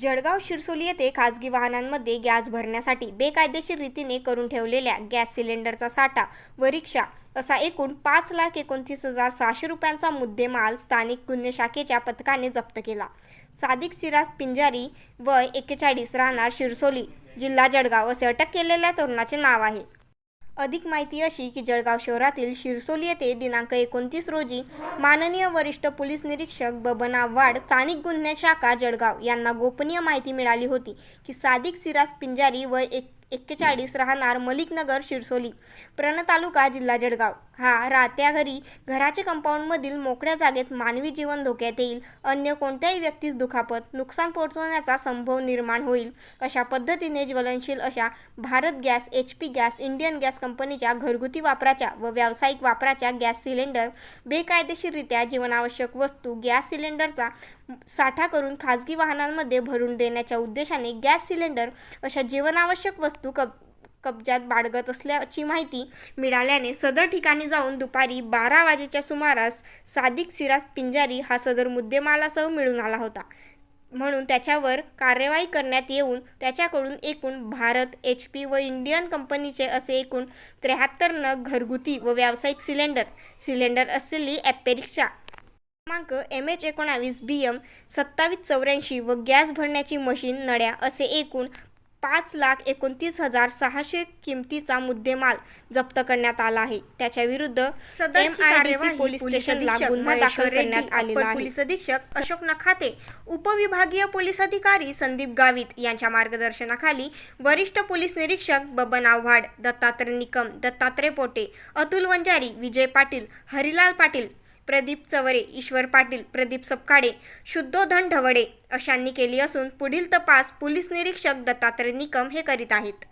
जळगाव शिरसोली येथे खाजगी वाहनांमध्ये गॅस भरण्यासाठी बेकायदेशीर रीतीने करून ठेवलेल्या गॅस सिलेंडरचा साठा व रिक्षा असा एकूण पाच लाख एकोणतीस हजार सहाशे रुपयांचा मुद्देमाल स्थानिक गुन्हे शाखेच्या पथकाने जप्त केला. सादिक सिराज पिंजारी व एक्केचाळीस राहणार शिरसोली जिल्हा जळगाव असे अटक केलेल्या तरुणाचे नाव आहे. अधिक माहिती अशी की जळगाव शहरातील शिरसोली येथे दिनांक एकोणतीस रोजी माननीय वरिष्ठ पोलीस निरीक्षक बबन आव्हाड स्थानिक गुन्हे शाखा जळगाव यांना गोपनीय माहिती मिळाली होती की सादिक सिराज पिंजारी व एक एक्केचाळीस राहणार मलिकनगर शिरसोली. प्रण तालुका जिल्हा जळगाव. हा राहत्या घरी घराच्या कंपाऊंडमधील मोकळ्या जागेत मानवी जीवन धोक्यात येईल. अन्य कोणत्याही व्यक्तीस दुखापत नुकसान पोहोचवण्याचा संभव निर्माण होईल. अशा पद्धतीने ज्वलनशील अशा Bharat gas H P gas Indian gas कंपनीच्या घरगुती वापराच्या व व्यावसायिक वापराच्या गॅस सिलेंडर बेकायदेशीररित्या जीवनावश्यक वस्तू गॅस सिलेंडरचा साठा करून खाजगी वाहनांमध्ये भरून देण्याच्या उद्देशाने गॅस सिलेंडर अशा जीवनावश्यक वस्तू कब कब्जात बाळगत असल्याची माहिती मिळाल्याने सदर ठिकाणी जाऊन दुपारी बारा वाजेच्या सुमारास सादिक सिराज पिंजारी हा सदर मुद्देमालासह मिळून आला होता. म्हणून त्याच्यावर कार्यवाही करण्यात येऊन त्याच्याकडून एकूण भारत एच पी व इंडियन कंपनीचे असे एकूण त्र्याहत्तर नग घरगुती व व्यावसायिक सिलेंडर सिलेंडर असलेली ॲपेरिक्षा क्रमांक एम एच एकोणावीस बी एम सत्तावीस चौऱ्याऐंशी व गॅस भरण्याची मशीन नड्या असे एकूण पाच लाख एकोणतीस हजार सहाशे किमतीचा मुद्देमाल जप्त करण्यात आला आहे. त्याच्या विरुद्ध सदरची MIDC कार्यवाही पोलीस पोलीस स्टेशनला अधीक्षक गुन्हा महेश्वर दाखल करण्यात रेड्डी, आलेला अप्पर आहे पोलीस अधीक्षक अशोक नखाते उपविभागीय पोलीस अधिकारी संदीप गावित यांच्या मार्गदर्शनाखाली वरिष्ठ पोलीस निरीक्षक बबन आव्हाड दत्तात्रय निकम दत्तात्रय पोटे अतुल वंजारी विजय पाटील हरिलाल पाटील प्रदीप चवरे ईश्वर पाटील प्रदीप सपकाडे शुद्धोधन ढवडे अशांनी केली असून पुढील तपास पोलीस निरीक्षक दत्तात्रय निकम हे करीत आहेत.